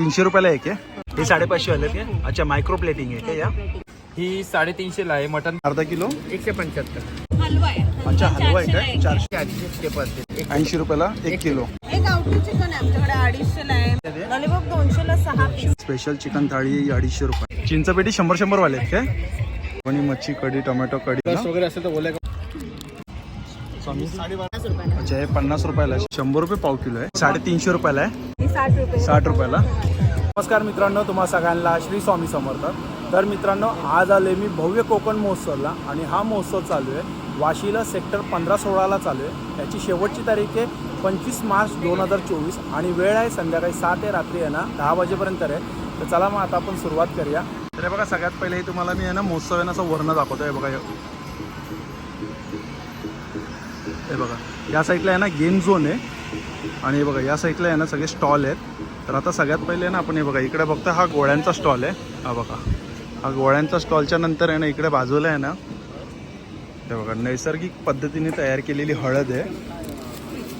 तीनशे रुपयाला एक आहे. हे साडेपाचशे आले ते अच्छा मायक्रो प्लेटिंग आहे का या? ही साडेतीनशे ला आहे मटन. अर्धा किलो? एकशे पंच्याहत्तर. हलवा आहे. अच्छा हलवा आहे काय? चारशे. आठशे ऐंशी रुपयाला एक किलो. एक गावठी चिकन आहे आमच्याकडे अडीचशेला आहे. लॉलीपॉप दोनशेला सहा पीस. स्पेशल चिकन थाळी अडीचशे रुपये. चिंचपेटी शंभर शंभर वाले आहेत काय? आणि मच्छी कढी टोमॅटो कढी? वगैरे असेल तर बोलाय अच्छा हे पन्नास रुपयाला. शंभर रुपये पाव किलो आहे. साडेतीनशे रुपयाला आहे. साठ रुपये. साठ रुपयाला. नमस्कार मित्रांनो तुम्हा सगळ्यांना श्री स्वामी समर्थ. तर मित्रांनो आज आले मी भव्य कोकण महोत्सवला आणि हा महोत्सव चालू आहे. वाशीला सेक्टर पंधरा सोळाला चालू आहे. त्याची शेवटची तारीख आहे पंचवीस मार्च दोन हजार चोवीस आणि वेळ आहे संध्याकाळी सात ते रात्री आहे ना दहा वाजेपर्यंत आहे. तर चला मग आता आपण सुरुवात करूया. तर बघा सगळ्यात पहिले हे तुम्हाला मी आहे ना महोत्सव आहे ना असं वर्ण दाखवतो आहे बघा हे. हे बघा. या साईडला आहे ना गेम झोन आहे. आणि हे बघा या साईडला आहे ना सगळे स्टॉल आहेत. तर आता सगळ्यात पहिले ना आपण हे बघा इकडे फक्त हा गोळ्यांचा स्टॉल आहे. हा बघा हा गोळ्यांचा स्टॉलच्या नंतर आहे ना इकडे बाजूला आहे ना ते बघा नैसर्गिक पद्धतीने तयार केलेली हळद आहे.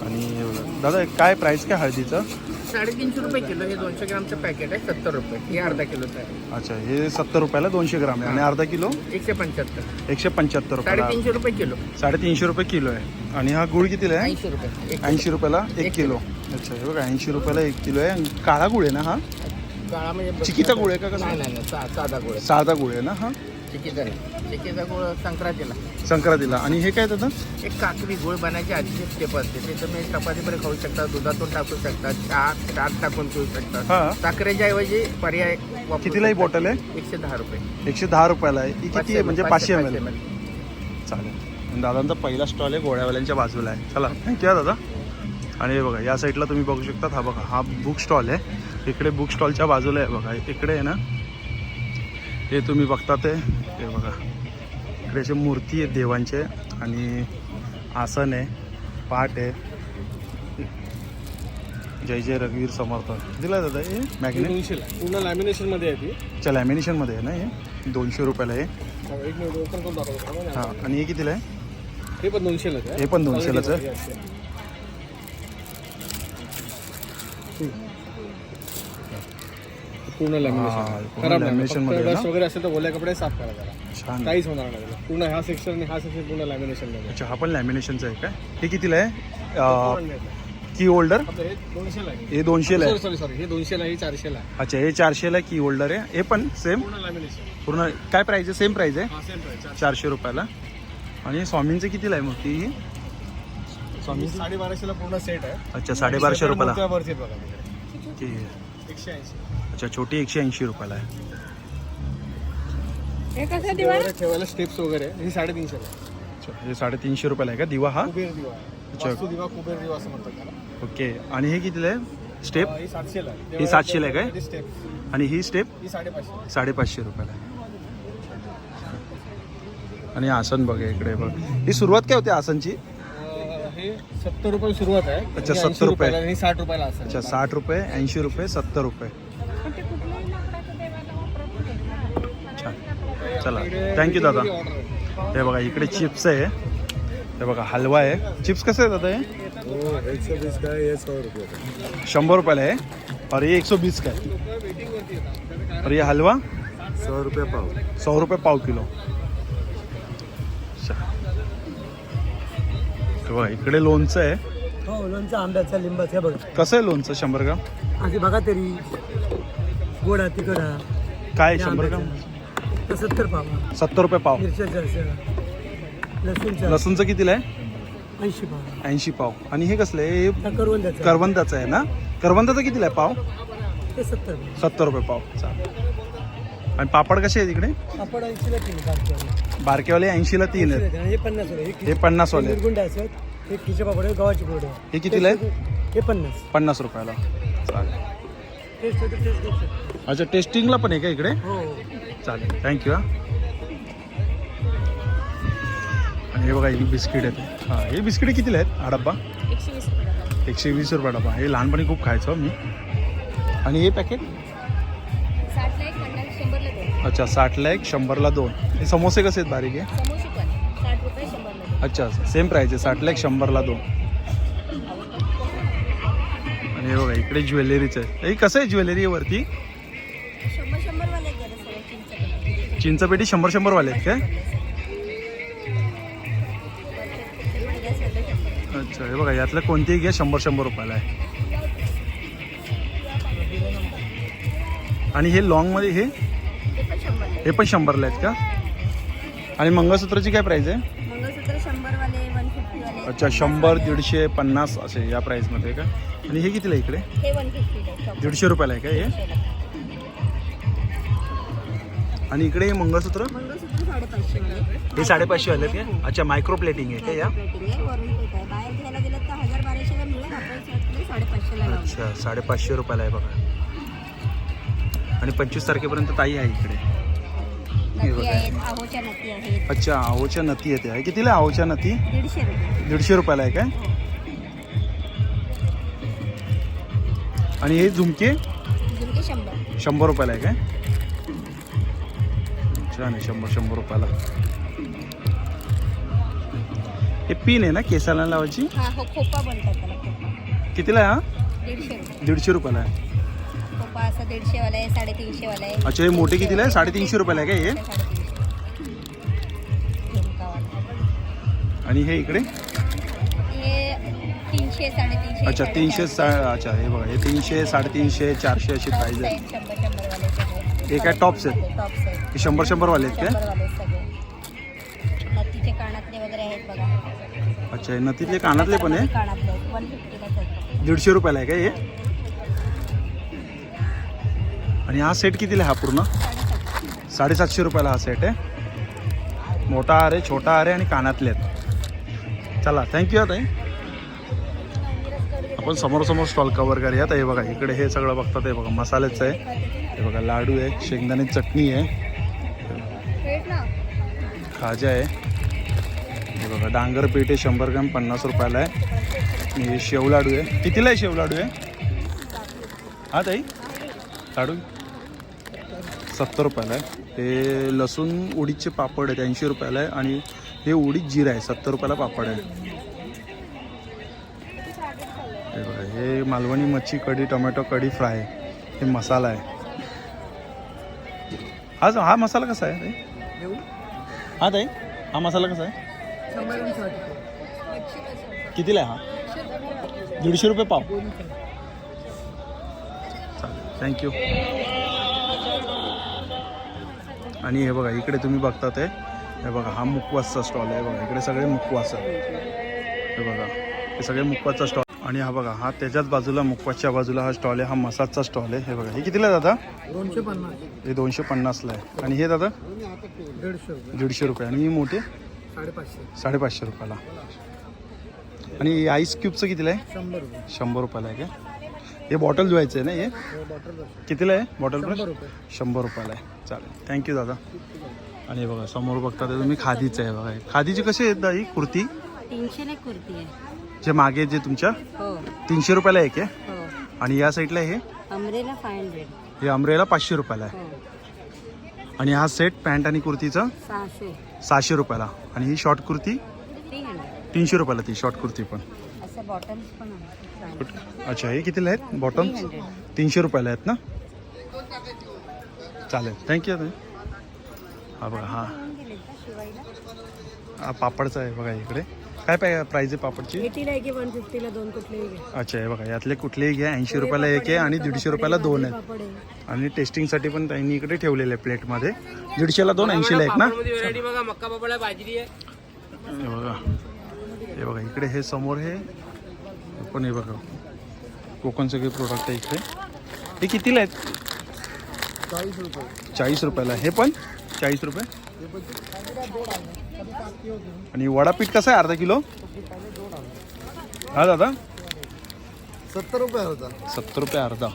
आणि बघा दादा काय प्राईस काय हळदीचं? साडेतीनशे रुपये किलो हे दोनशे ग्रामचं पॅकेट आहे सत्तर रुपये. हे अर्धा किलोचं आहे. अच्छा हे सत्तर रुपयाला दोनशे ग्राम आहे. आणि अर्धा किलो? एकशे पंच्याहत्तर. एकशे पंच्याहत्तर रुपयाला. साडेतीनशे रुपये किलो. साडेतीनशे रुपये किलो आहे. आणि हा गुळ कितीला आहे? ऐंशी रुपये. एक ऐंशी रुपयाला एक एक किलो. अच्छा हे बघा ऐंशी रुपयाला एक किलो आहे. आणि काळा गुळ आहे ना हा? काळा म्हणजे चिकीचा गुळ आहे का कसा? नाही नाही नाही, सा- साधा गुळ. साधा गुळ आहे ना हा? चिकीचा नाही चिकीचा गुळ संक्रांतीला. संक्रांतीला. आणि हे काय दादा एक काकडी गुळ बनायची आधीची स्टेप असते. ते तुम्ही चपातीमध्ये खाऊ शकता दुधातून टाकू शकता चहा चहात टाकून पिऊ शकता. हा. साखरेच्या ऐवजी पर्याय वापरू कितीला ही शकता. बॉटल आहे? एकशे दहा रुपये. एकशे दहा रुपयाला आहे. ही किती आहे? म्हणजे पाचशे एम एल ml. चालेल. आणि दादांचा पहिला स्टॉल आहे गोळ्यावाल्यांच्या बाजूला आहे. चला. थँक्यू दादा. आणि हे बघा या साईडला तुम्ही बघू शकता. हा बघा हा बुक स्टॉल आहे. इकडे बुक स्टॉलच्या बाजूला आहे बघा. इकडे आहे ना? हे तुम्ही बघता ते. हे बघा. इकडे असे मूर्ती आहेत देवांचे आणि आसन आहे पाट आहे. जय जय रघुवीर समर्थ. दिला दादा हे? मॅग्नेट पूर्ण लॅमिनेशनमध्ये आहे ती. अच्छा लॅमिनेशनमध्ये आहे ना हे? दोनशे रुपयाला आहे एक मिनिट ओपन करून दाखवतो. तुम्हाला. हां आणि हे कितीला आहे? हे पण दोनशेलाच आहे. हे पण दोनशेलाच आहे Yes, yes. पूर्ण लॅमिनेशन खराब नाही lamination मध्ये फक्त ना? डस्ट वगैरे असेल तर ओल्या कपडे साफ करा जरा. छान. काहीच होणार नाही त्याला. पूर्ण हा सेक्शन आणि हा सेक्शन पूर्ण लॅमिनेशन अच्छा हा पण लॅमिनेशनचा आहे काय? हे कितीला आहे. की होल्डर हे दोनशेला आहे. हे सॉरी आहे. सॉरी सॉरी हे दोनशेला हे चारशेला आहे. अच्छा हे चारशेला की होल्डर आहे. हे पण सेम पूर्ण लॅमिनेशन पूर्ण काय प्राईज आहे? सेम प्राईज आहे? चारशे. रुपयाला. आणि स्वामींचं कितीला आहे मग ती स्वामी साडेबाराशेला पूर्ण सेट आहे. अच्छा साडेबाराशे रुपयाला. ठीक आहे एकशे ऐंशी. अच्छा छोटी एकशे ऐंशी रुपयाला आहे. हे ठेवायला स्टेप्स वगैरे. ही साडेतीनशेला आहे. अच्छा हे साडेतीनशे रुपयाला आहे का? दिवा हा? कुबेर दिवा अच्छा. वास्तू दिवा कुबेर दिवा असं म्हणतात त्याला. ओके. आणि हे कितीला आहे? स्टेप ही सातशेला आहे. ही सातशेला आहे काय? स्टेप आणि ही स्टेप ही साडेपाचशे. साडेपाचशे रुपयाला आहे. आणि आसन बघा इकडे बघ. ही सुरुवात काय होते आसनची? अं, हे सत्तर रुपये सुरुवात आहे. अच्छा, 70 80 रुपये. रुपयाला आणि साठ रुपयाला असं अच्छा साठ रुपये ऐंशी रुपये सत्तर रुपये. थँक्यू दादा. हे बघा इकडे चिप्स आहे. हे बघा हलवा आहे. चिप्स कसं आहे दादा हे? काय शंभर रुपयाला आहे. और ये एक सौ बीस का है और ये हलवा? सौ रुपये पाव सौ रुपये पाव किलो बघा इकडे लोणचं आहे. हो लोणचं आंब्याचं लिंबाचं बघा. कसं आहे लोणचं शंभर ग्राम? आधी बघा तरी. गोडा तिकडा काय शंभर ग्राम? सत्तर पावा. सत्तर रुपये पाव. मिरच्या चारशे. लसूणच्या लसूणचं कितीला आहे? ऐंशी पावा. ऐंशी पाव. आणि हे कसलं आहे? हे करवंदाचं करवंदाचं आहे ना? करवंदाचं कितीला आहे पाव? ते सत्तर पाव. सत्तर रुपये पाव. चालेल. आणि पापड कसे आहेत इकडे? आपण ऐंशीला तीन बारक्यावाले. बारकेवाले. ऐंशीला तीन आहेत. हे पन्नास रुपये. हे पन्नास वाले आहेत. असत हे खिचे पापड आहे गव्हाची पोड आहे हे कितीला आहे? हे पन्नास. पन्नास रुपयाला. चालेल. टेस्ट होते टेस्ट करू शकतो. अच्छा टेस्टिंगला पण आहे का इकडे? हो. चालेल. थँक्यू हा. आणि हे बघा ही बिस्किट आहेत. हां हे बिस्किटे कितीला आहेत? हा डब्बा? एकशे वीस रुपये डबा डब्बा. हे लहानपणी खूप खायचो मी आणि हे पॅकेट अच्छा साठला एक शंभरला दोन. हे समोसे कसे आहेत बारीक आहे अच्छा सेम प्राईस आहे. साठला एक शंभरला दोन. आणि हे बघा इकडे ज्वेलरीचं आहे. हे कसं आहे ज्वेलरी वरती? चिंचपेटी. चिंचपेटी शंभर शंभर वाले आहेत काय. अच्छा हे बघा यातलं कोणतेही घ्या शंभर शंभर रुपयाला आहे. आणि हे लॉंगमध्ये हे? हे पण शंभरला आहेत का? आणि मंगळसूत्राची काय प्राईस आहे? मंगळसूत्र वन अच्छा शंभर दीडशे पन्नास असे या प्राईसमध्ये का? आणि हे कितीला आहे इकडे? हे वन फिफ्टी दीडशे रुपयाला आहे का हे? आणि इकडे हे मंगळसूत्र? मंगळसूत्र साडेपाचशे हे साडेपाचशे वाले आहेत का? अच्छा मायक्रो प्लेटिंग आहे का या? प्लेटिंग आहे वरून पेट आहे. बाहेर घ्यायला गेलं तर हजार बाराशेला मिळेल. आपण साडेपाचशेला लावतो अच्छा साडेपाचशे रुपयाला आहे बघा. आणि पंचवीस तारखेपर्यंत ताई आहे इकडे. हे नती बघा. आहेत आहोच्या नती आहेत. अच्छा आहोच्या नती येते आहे कितीला आहे आहोच्या नती दीडशे रुपये. दीडशे रुपयाला आहे काय? आणि हे झुमके? झुमके शंभर. शंभर रुपयाला आहे काय? छान आहे शंभर शंभर रुपयाला. हे पिन आहे ना केसाला लावायची? हा हो खोपा बनतात त्याला खोपा. कितीला आहे हा? दीडशे. रुपये दीडशे रुपयाला आहे. खोपा असं दीडशे वाला आहे साडेतीनशे वाला आहे. अच्छा हे मोठे कितीला आहे? साडेतीनशे रुपयाला आहे काय हे? साडेतीनशे. आणि हे इकडे? हे तीनशे साडेतीनशे अच्छा तीनशे सा अच्छा हे बघा हे तीनशे साडेतीनशे चारशे अशी प्राईज टॉप्स आहे. आहेत शंभर शंभर. वाले सगळे हे काय टॉप्स आहेत? टॉप्स आहेत. हे शंभर शंभर वाले आहेत काय? वाले सगळे. नथीचे कानातले वगैरे आहेत बघा. अच्छा हे नथीतले कानातले पण आहे? कानातले आहेत. वन फिफ्टीला दीडशे रुपयाला आहे काय हे? आणि हा सेट कितीला आहे हा पूर्ण? साडेसातशे रुपयाला हा सेट आहे. मोठा हार आहे छोटा हार आहे आणि कानातले आहेत. चला थँक्यू ताई. आपण समोर समोर स्टॉल कवर करूया. तर हे बघा इकडे हे सगळं बघतात हे बघा मसाल्याचं आहे. हे बघा लाडू आहे शेंगदाणे चटणी आहे. खाजा आहे. हे बघा डांगर पीठ आहे शंभर ग्रॅम पन्नास रुपयाला आहे. हे हे शेवलाडू आहे. कितीला आहे शेवलाडू आहे हा? ताई? लाडू? सत्तर रुपयाला आहे. हे लसूण उडीदचे पापड आहेत ऐंशी रुपयाला आहे. आणि हे उडीद जिरा आहे सत्तर रुपयाला पापड आहे. हे बघा हे मालवणी मच्छी कढी टोमॅटो कढी फ्राय हे मसाला आहे. हा हा मसाला कसा आहे? ताई हा ताई हा मसाला कसा आहे? कितीला आहे हा? दीडशे रुपये पाव. चालेल थँक्यू आणि हे बघा इकडे तुम्ही बघतात आहे हे बघा हा मुकवासचा स्टॉल आहे. बघा इकडे सगळे मुकवास आहे हे बघा हे सगळे मुकवासचा स्टॉल आणि हा बघा हा त्याच्याच बाजूला मुकवासच्या बाजूला हा स्टॉल आहे. हा मसाजचा स्टॉल आहे हे बघा. हे कितीला आहे दादा? दोनशे पन्नास हे दोनशे पन्नासला आहे. आणि हे दादा? दीडशे रुपये. दीडशे रुपये. आणि ही मोठी? साडेपाचशे. साडेपाचशे रुपयाला. आणि आईस क्यूबचं कितीला आहे? शंभर रुपये. शंभर रुपयाला आहे काय हे बॉटल धुवायचं आहे ना हे? हो, कितीला आहे? बॉटल ब्रश शंभर रुपये. शंभर रुपयाला आहे. चालेल. थँक्यू दादा. आणि हे बघा समोर बघता तुम्ही खादीचं आहे बघा. हे. खादीची कशी आहे दाई कुर्ती? तीनशेला कुर्ती आहे. जे मागे जे तुमच्या हो. तीनशे रुपयाला एक आहे. हो. आणि या साईडला हे? अमरेला फाय हंड्रेड हे अमरेला पाचशे रुपयाला आहे. हो. आणि हा सेट पॅन्ट आणि कुर्तीचा? सहाशे. सहाशे रुपयाला. आणि ही शॉर्ट कुर्ती? थ्री हंड्रेड तीनशे रुपयाला ती शॉर्ट कुर्ती पण. असं अच्छा हे कितीला आहेत? बॉटम्स 300. तीनशे रुपयाला आहेत ना? चालेल. थँक्यू हा बघा हा. पापडचा आहे बघा इकडे. काय पाय प्राईज आहे पापडची? एटीला आहे की वन फिफ्टीला दोन कुठलेही घ्या अच्छा हे बघा यातले कुठलेही घ्या. ऐंशी रुपयाला एक आहे आणि दीडशे रुपयाला दोन आहेत पापड आहे. आणि टेस्टिंगसाठी पण त्यांनी इकडे ठेवलेले आहे प्लेटमध्ये. दीडशेला दोन ऐंशीला एक ना? व्हरायटी बघा मक्का पापड आहे बाजरी आहे. हे बघा. हे बघा इकडे हे समोर हे. पण हे बघा. कोकणचे काही प्रोडक्ट आहे इकडे. हे कितीला आहेत? चाळीस रुपये चाळीस रुपयाला. हे पण चाळीस रुपये? आणि वडापीठ कसं आहे? अर्धा किलो? हा दादा? सत्तर रुपये होता सत्तर रुपये अर्धा.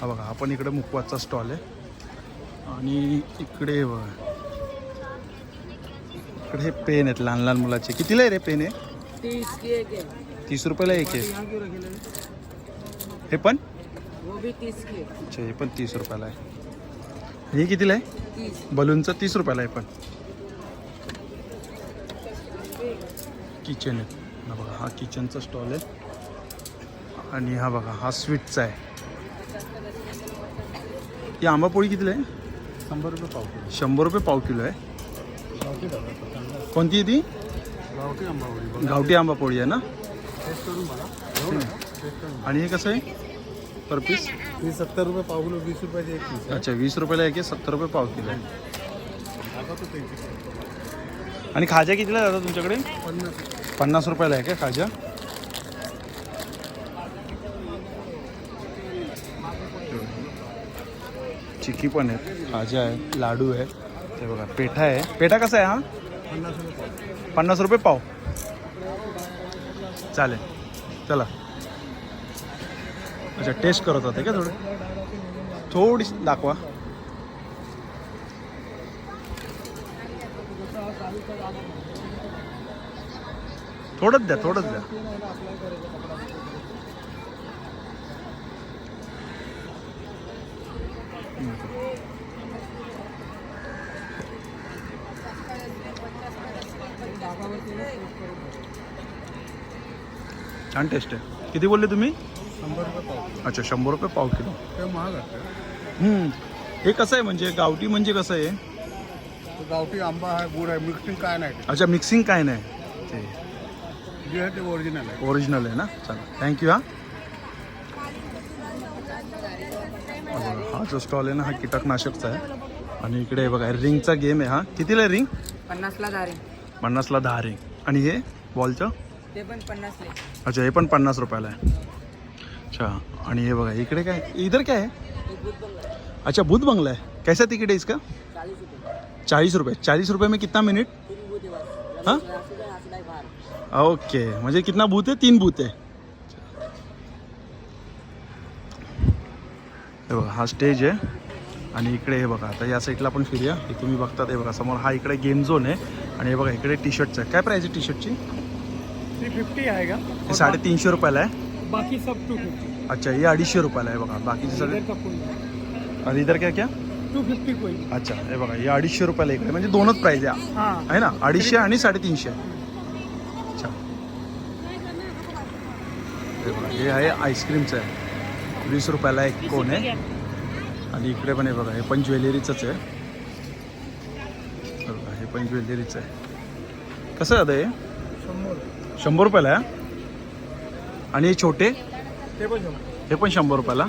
हा बघा हा पण इकडे मुकवाचा स्टॉल आहे. आणि इकडे हे बघा. इकडे हे पेन आहेत लहान लहान मुलाचे. कितीला आहे रे पेन आहे. तीस रुपयाला एक आहे. हे पण? वो भी तीस की अच्छा हे पण तीस रुपयाला आहे. हे कितीला आहे? तीस. बलूनचं तीस रुपयाला आहे पण. किचन आहे. हा बघा हा किचनचा स्टॉल आहे. आणि हा बघा हा स्वीटचा आहे. ही आंबापोळी कितीला आहे? शंभर रुपये पाव किलो. शंभर रुपये पाव किलो आहे. कोणती आहे ती? गावठी बघा. गावठी आंबापोळी आहे ना? आणि हे कसं आहे? पर पीस ही सत्तर रुपये पाव किलो वीस रुपयाची एक पीस आहे अच्छा वीस रुपयाला एक आहे सत्तर रुपये पाव किलो। आहे तो आणि खाज्या कितीला आहे दादा तुमच्याकडे? पन्नास। पन्नास रुपयाला आहे का खाज्या चिकी पण आहेत खाज्या आहेत लाडू आहे ते बघा पेठा आहे. पेठा कसा आहे हा? पन्नास रुपये पाव। पन्नास रुपये पाव. चालेल. चला. अच्छा टेस्ट करत होते का थोडं? थोडी दाखवा. थोडंच द्या थोडंच द्या. छान टेस्ट आहे. किती बोलले तुम्ही? रुपये पाव किलो. अच्छा शंभर रुपये पाव किलो. ते महाग असतं. हम्म. हे कसं आहे म्हणजे गावठी म्हणजे कसं आहे? तो गावठी आंबा आहे गुड आहे मिक्सिंग काय नाही. अच्छा मिक्सिंग काय नाही. ते जे आहे ते ओरिजिनल आहे. ओरिजिनल आहे ना? चला थँक्यू हा. बघा, हा जो स्टॉल आहे ना हा कीटकनाशकचा आहे. आणि इकडे बघा रिंगचा गेम आहे हा. कितीला आहे रिंग? पन्नासला दारे पन्नासला दहा रिंग. आणि हे बॉलचं ते पण पन्नासले. अच्छा हे पण पन्नास रुपयाला आहे. अच्छा. आणि हे बघा इकडे काय? इधर काय आहे? अच्छा बुध बंगला है कैसा टिकट है इसका? चालीस रुपये. चालीस रुपये में कितना मिनट? हाँ? ओके म्हणजे कितना बूथ आहे? तीन बूथ आहे. हे बघा हा स्टेज आहे. आणि इकडे हे बघा आता या साईडला पण फिरूया. हे तुम्ही बघतात हे बघा समोर हा इकडे गेम झोन आहे. आणि हे बघा इकडे टी शर्टचं आहे. काय प्राईस आहे टी शर्टची थ्री फिफ्टी आएगा हे साडेतीनशे रुपयाला आहे. बाकी सब टू फिफ्टी अच्छा ये अडीचशे रुपयाला आहे बघा बाकीचे सगळे. का कोई? आणि इधर क्या क्या? टू फिफ्टी कोई. अच्छा हे बघा हे अडीचशे रुपयाला इकडे म्हणजे दोनच प्राईज आहे. हाँ. आहे ना? अडीचशे आणि साडेतीनशे. अच्छा. हे बघा हे आहे आईस्क्रीमचं आहे. वीस रुपयाला एक कोण आहे? आणि इकडे पण हे बघा हे पण ज्वेलरीचंच आहे. हे बघा हे पण ज्वेलरीचं आहे. कसं आहे दादा हे? शंभर. शंभर रुपयाला आहे? आणि हे छोटे? ते पण शंभर. हे पण शंभर रुपयाला.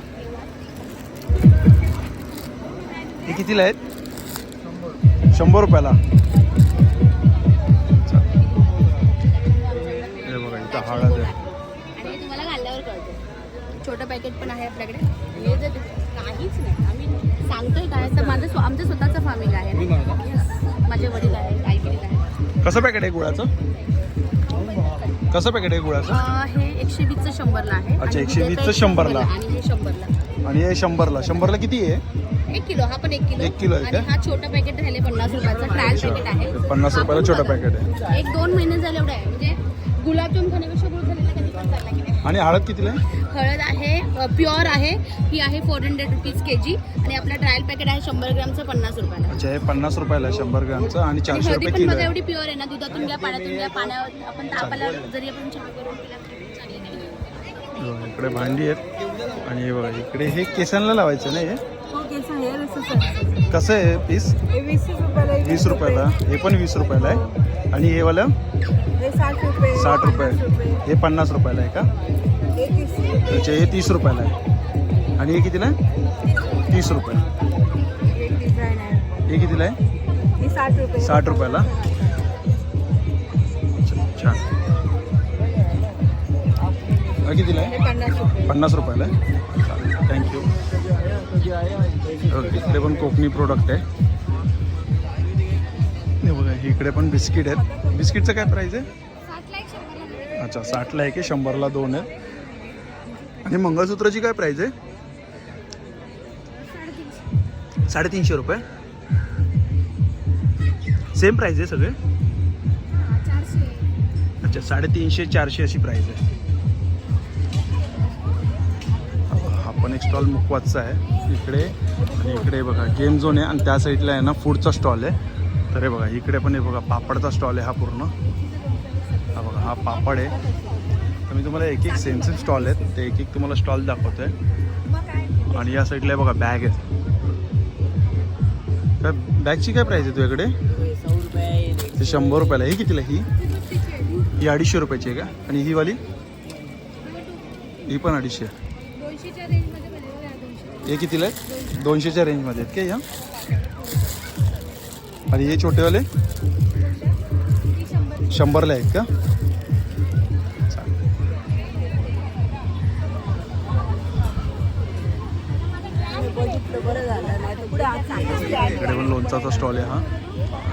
हे कितीला आहेत? शंभर. शंभर रुपयाला. हे बघा इथं हळद आहे आणि हे तुम्हाला घालल्यावर कळतं. छोटं पॅकेट पण आहे आपल्याकडे. हे जर काहीच नाही. आम्ही सांगतोय काय? तर माझं स्व- आमचं स्वतःचं फार्मिंग आहे. Yes. माझे. वडील आहेत आई वडील आहेत. कसं पॅकेट आहे गुळाचं? कसं पॅकेट आहे गुळाचं? अं, हे एकशे वीसचं शंभरला आहे. अच्छा, आणि 120 हे चं शंभरला. आणि हे शंभरला. आणि हे शंभरला. शंभरला किती आहे? एक किलो हा पण एक किलो. एक किलो आहे आणि का? हा छोटा पॅकेट राहिले पन्नास रुपयाचा ट्रायल पॅकेट आहे. पन्नास रुपयाला छोटं. पॅकेट आहे. एक दोन महिने झाले एवढं आहे. म्हणजे गुलाबजाम खाण्यापेक्षा गुळ खाल्लेला कधी पण चालला की नाही. आणि हळद कितीला आहे? हळद आहे प्युअर आहे. ही आहे four hundred rupees K G आणि आपला ट्रायल पॅकेट आहे शंभर ग्रामचं पन्नास रुपयाला. अच्छा हे पन्नास रुपयाला आहे शंभर ग्रामचं. आणि आणि चारशे हळदी रुपये पण किलो बघा आहे एवढी प्युअर आहे ना दुधातून घ्या पाण्यातून घ्या पाण्यावर आपण तापाला जरी आपण चहा बघा, इकडे भांडी आहेत. आणि हे बघा इकडे हे केसांना लावायचं नाही हे? हो केस आहे पीस? वीस रुपयाला हे पण वीस रुपयाला आहे. आणि हे वालं? साठ रुपये. हे पन्नास रुपयाला आहे का? हे तीस रुपये. अच्छा हे तीस रुपयाला आहे. आणि हे कितीला आहे? तीस रुपये. हे कितीला आहे? साठ रुपयाला. हा कितीला आहे? पन्नास रुपये. पन्नास रुपयाला आहे? थँक्यू इकडे पण कोकणी प्रोडक्ट आहे. बघा इकडे पण बिस्किट आहेत. बिस्किटचं काय प्राईस आहे? अच्छा साठला आहे की शंभरला दोन आहेत. आणि मंगळसूत्राची काय प्राईस आहे? साडेतीनशे. रुपये? सेम प्राईस आहे सगळे? अच्छा साडेतीनशे चारशे अशी प्राईस आहे. पण एक स्टॉल मुकवाचा आहे. इकडे आणि इकडे बघा गेम झोन आहे. आणि त्या साईडला आहे ना फूडचा स्टॉल आहे. तर हे बघा इकडे पण हे बघा पापडचा स्टॉल आहे हा पूर्ण. हा बघा हा पापड आहे. तर मी तुम्हाला एक एक सेन्सिटिव्ह स्टॉल आहेत. ते एक एक तुम्हाला स्टॉल दाखवतो आहे आणि या साईडला बघा बॅग आहेत. काय बॅगची काय प्राईस आहे तुझ्याकडे? ते शंभर रुपयाला ही कितीला ही? ही अडीचशे रुपयाची आहे का? आणि ही वाली? ही पण अडीचशे. हे कितीला आहे दोनशेच्या रेंजमध्ये आहेत का या? आणि हे छोटेवाले? शंभरला आहेत का? इकडे पण लोणचाचा स्टॉल आहे हा.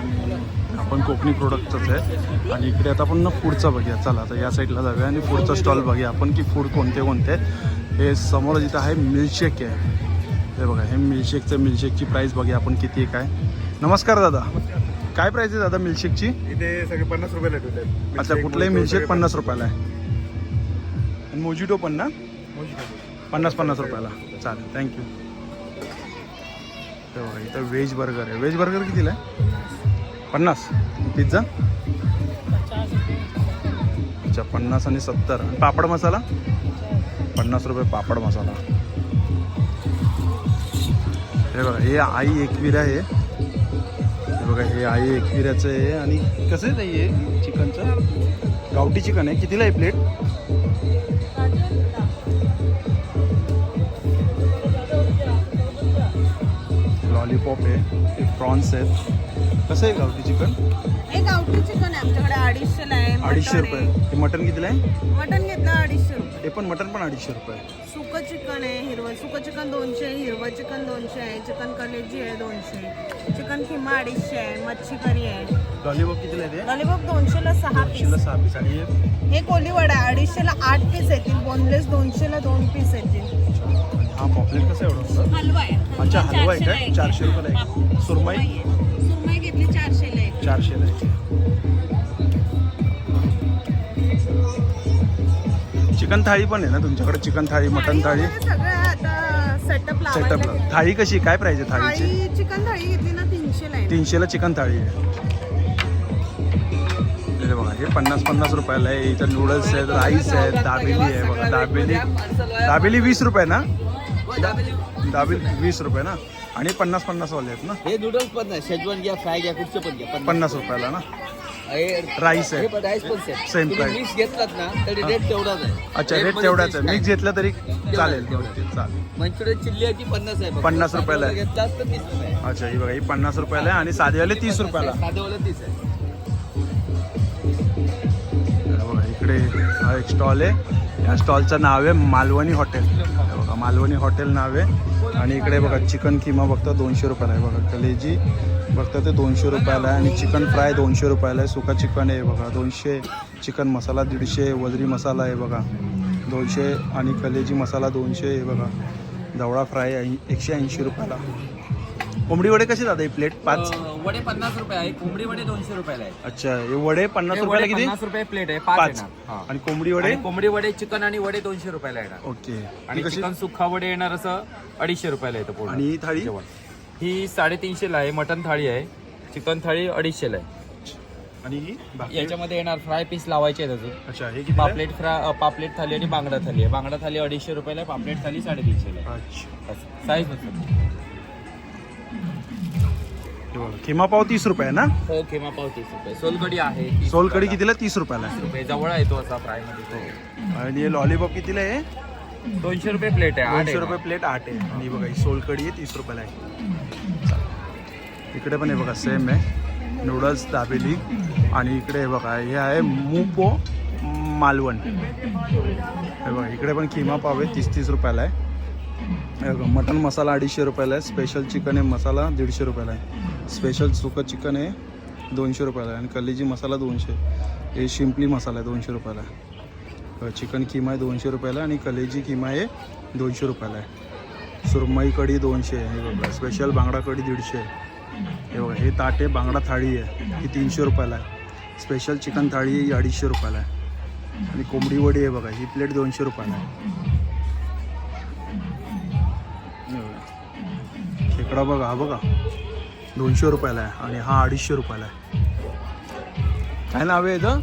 आणि आपण कोकणी प्रोडक्टच आहे. आणि इकडे आता आपण ना फूडचा बघूया. चला आता या साईडला जाऊया आणि फूडचा स्टॉल बघूया. आपण की फूड कोणते कोणते आहेत. हे समोर जिथं आहे मिल्कशेक आहे. हे बघा हे मिल्कशेकचं मिल्कशेकची प्राईस बघूया आपण किती आहे काय. नमस्कार दादा. काय प्राईस आहे दादा मिल्कशेकची इथे सगळे पन्नास रुपयाला ठेवतात अच्छा कुठलंही मिल्कशेक पन्नास. रुपयाला आहे. आणि मोजिटो पण ना? पन्नास पन्नास रुपयाला. चालेल थँक्यू हे बघा इथं व्हेज बर्गर आहे. व्हेज बर्गर कितीला आहे? पन्नास. पिझ्झा अच्छा पन्नास आणि सत्तर. पापड मसाला? पन्नास रुपये पापड मसाला. हे बघा हे आई एकवीर आहे. हे बघा हे आई एकविऱ्याचं आहे आणि कसं आहे ताई हे चिकनचं? गावठी चिकन आहे. कितीला आहे प्लेट लॉलीपॉप आहे प्रॉन्स आहेत कसं आहे गावठी चिकन? हे गावठी चिकन आहे आमच्याकडे अडीचशेला आहे अडीचशे रुपये. हे मटन कितीला आहे? मटण घेतलं अडीचशे. हे पण मटन पण अडीचशे रुपये सुकं चिकन आहे हिरवं सुकं चिकन दोनशे हिरवं चिकन दोनशे आहे चिकन कलेजी आहे दोनशे चिकन किमा अडीचशे आहे मच्छी करी आहे. लॉलीपॉप कितीला आहे ते? लॉलीपॉप दोनशेला सहा पीस सहा पीस आणि हे? हे कोलीवडा आहे अडीचशेला आठ पीस येतील बोनलेस दोनशेला दोन पीस येतील. हा पॉपलेट कसं आहे एवढं? हलवा आहे. अच्छा हलवा आहे काय? चारशे रुपयाला आहे सुरमई? सुरमई घेतली चारशेला एक. चारशेला आहे चिकन थाळी पण आहे ना तुमच्याकडे? Chicken thali mutton thali? Setup thali कशी? काय प्राईस आहे थाळीची? थाळी चिकन थाळी घेतली ना तीनशेला आहे. तीनशेला चिकन थाळी आहे. हे बघा हे पन्नास पन्नास रुपयाला आहे. इथं नूडल्स आहेत राईस आहेत दाबेली आहे बघा. दाबेली दाबेली वीस रुपये ना? दाबेली वीस रुपये. ना? आणि पन्नास पन्नास वाले आहेत ना? हे नूडल्स पण नाही. शेजवान घ्या फ्राय घ्या कुठचं पण घ्या. पन्नास रुपयाला ना? हे राईस हे आहे. पण राईस पण सेम price. मिक्स घेतलात ना तरी रेट तेवढाच आहे. अच्छा रेट तेवढाच आहे. मिक्स. घेतलं तरी चालेल. चालेल. मंचुरियन चिल्ली आहे ती पन्नास आहे. 50 रुपयाला आहे. साधेवाला घेतलात तर तीस रुपये अच्छा ही बघा ही पन्नास रुपयाला आहे आणि साधेवाले तीस रुपयाला. साधेवाला तीस आहे. बघा इकडे हा एक स्टॉल आहे. या स्टॉलचं नाव आहे मालवणी हॉटेल. बघा मालवणी हॉटेल नाव आहे. आणि इकडे बघा चिकन किमा बघता दोनशे रुपयाला आहे. बघा कलेजी बघता ते दोनशे रुपयाला आहे आणि चिकन फ्राय दोनशे रुपयाला आहे. सुका चिकन आहे बघा दोनशे चिकन मसाला दीडशे वजरी मसाला आहे बघा. दोनशे आणि कलेजी मसाला दोनशे आहे बघा. दवडा फ्राय ऐं- एकशे ऐंशी रुपयाला. कोंबडी वडे कसे दादा प्लेट? पाच? वडे पन्नास रुपये आहे कोंबडी वडे दोनशे रुपयाला आहे. अच्छा हे वडे पन्नास रुपयाला किती? पन्नास रुपये प्लेट आहे पाच येणार. आणि कोंबडी वडे? आणि कोंबडी वडे चिकन आणि वडे दोनशे रुपयाला येणार. ओके. आणि कशी चिकन सुक्का वडे येणार असं अडीचशे रुपयाला येतं पूर्ण. आणि ही थाळी? जेवण. ही साडेतीनशेला आहे मटन थाळी आहे चिकन थाळी अडीचशेला आहे. आणि ही बाकी याच्यामध्ये येणार फ्राय पीस लावायचे आहेत अजून. अच्छा हे किती पापलेट फ्राय अं, पापलेट थाली आणि बांगडा थाली आहे. बांगडा थाली अडीचशे रुपयाला आहे पापलेट थाली साडेतीनशेला अच्छा. आहे साईजनुसार हे बघा. किमा पाव तीस रुपये आहे ना? हो किंवा पाव तीस रुपये. सोलकडी आहे 30 सोलकडी रुपयाला. कितीला? तीस रुपयाला. आहे रुपये जवळ आहे तो असा फ्रायमध्ये आणि हे लॉलीपॉप कितीला आहे? दोनशे रुपये प्लेट आहे आठ दोनशे आहे रुपये प्लेट आठ आहे. आणि बघा ही सोलकडी आहे तीस रुपयाला आहे. इकडे पण हे बघा सेम आहे. नूडल्स दाबेली. आणि इकडे हे बघा हे आहे मुपो मालवण. हे बघा इकडे पण किमा पाव आहे तीस तीस रुपयाला आहे. हे बघा मटन मसाला अडीचशे रुपयाला आहे. स्पेशल चिकन आहे मसाला दीडशे रुपयाला आहे. स्पेशल सुकं चिकन आहे दोनशे रुपयाला आहे. आणि कलेजी मसाला दोनशे. हे शिंपली मसाला आहे दोनशे रुपयाला आहे. चिकन किमा आहे दोनशे रुपयाला आणि कलेजी किमा आहे दोनशे रुपयाला आहे. सुरमई कढी दोनशे आहे हे बघा. स्पेशल बांगडा कढी दीडशे हे बघा हे ताट आहे बांगडा थाळी आहे. ही तीनशे रुपयाला आहे. स्पेशल चिकन थाळी ही अडीचशे रुपयाला आहे. आणि कोंबडी वडी आहे बघा ही प्लेट दोनशे रुपयाला आहे. खेकडा बघा हा बघा. दोनशे रुपयाला आहे आणि हा अडीचशे रुपयाला आहे. काय नाव आहे इथं?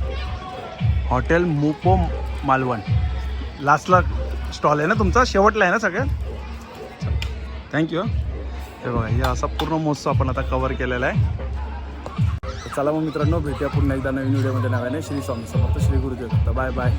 हॉटेल मुपो मालवण. लास्टला स्टॉल आहे ना तुमचा? शेवटला आहे ना सगळ्यात थँक्यू हे. बघा हे असा पूर्ण महोत्सव आपण आता कवर केलेला आहे. चला मग मित्रांनो भेटूया पुन्हा एकदा नवीन व्हिडिओमध्ये नव्याने श्री स्वामी समर्थ श्री गुरुदेव. Bye bye